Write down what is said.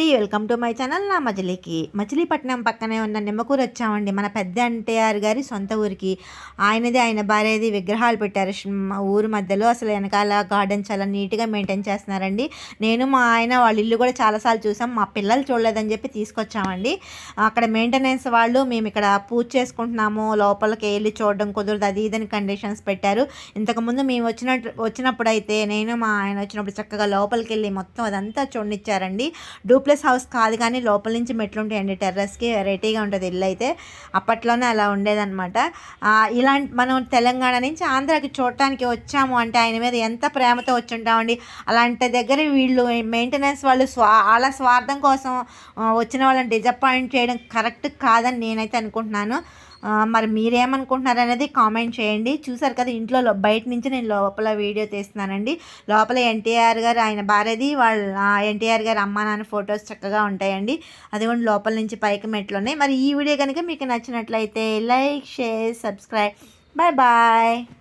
అండి. Welcome to my channel నా మజిలీకి. మచిలీపట్నం పక్కనే ఉన్న నిమ్మకూరు వచ్చామండి. మన పెద్ద ఎన్టీఆర్ గారి సొంత ఊరికి. ఆయనది ఆయన భార్యది విగ్రహాలు పెట్టారు. మా ఊరు మధ్యలో అసలు వెనకాల గార్డెన్ చాలా నీట్గా మెయింటైన్ చేస్తున్నారండి. నేను మా ఆయన వాళ్ళ ఇల్లు కూడా చాలాసార్లు చూసాం. మా పిల్లలు చూడలేదని చెప్పి తీసుకొచ్చామండి. అక్కడ మెయింటెనెన్స్ వాళ్ళు మేము ఇక్కడ పూజ చేసుకుంటున్నాము. లోపలికి వెళ్ళి చూడడం కుదరదు. అది ఇదని కండిషన్స్ పెట్టారు. ఇంతకుముందు మేము వచ్చినట్టు వచ్చినప్పుడు అయితే నేను మా ఆయన వచ్చినప్పుడు చక్కగా లోపలికి వెళ్ళి మొత్తం అదంతా చూడనిచ్చారండి. ప్లస్ హౌస్ కాదు కానీ లోపల నుంచి మెట్లు ఉంటాయండి. టెర్రస్కి వెరైటీగా ఉంటుంది ఇల్లు అయితే. అప్పట్లోనే అలా ఉండేదన్నమాట. ఇలాంటి మనం తెలంగాణ నుంచి ఆంధ్రాకి చూడటానికి వచ్చాము అంటే ఆయన మీద ఎంత ప్రేమతో వచ్చి ఉంటామండి అలాంటి దగ్గర వీళ్ళు మెయింటెనెన్స్ వాళ్ళు స్వా వాళ్ళ స్వార్థం కోసం వచ్చిన వాళ్ళని డిజపాయింట్ చేయడం కరెక్ట్ కాదని నేనైతే అనుకుంటున్నాను. మరి మీరేమనుకుంటున్నారు అనేది కామెంట్ చేయండి. చూసారు కదా ఇంట్లో బయట నుంచి నేను లోపల వీడియో తీస్తున్నానండి. లోపల ఎన్టీఆర్ గారు ఆయన భార్యది వాళ్ళ ఎన్టీఆర్ గారు అమ్మ నాన్న ఫొటోస్ చక్కగా ఉంటాయండి. అదిగోండి లోపల నుంచి పైకి మెట్లు ఉన్నాయి మరి ఈ వీడియో కనుక మీకు నచ్చినట్లయితే like share subscribe. Bye bye.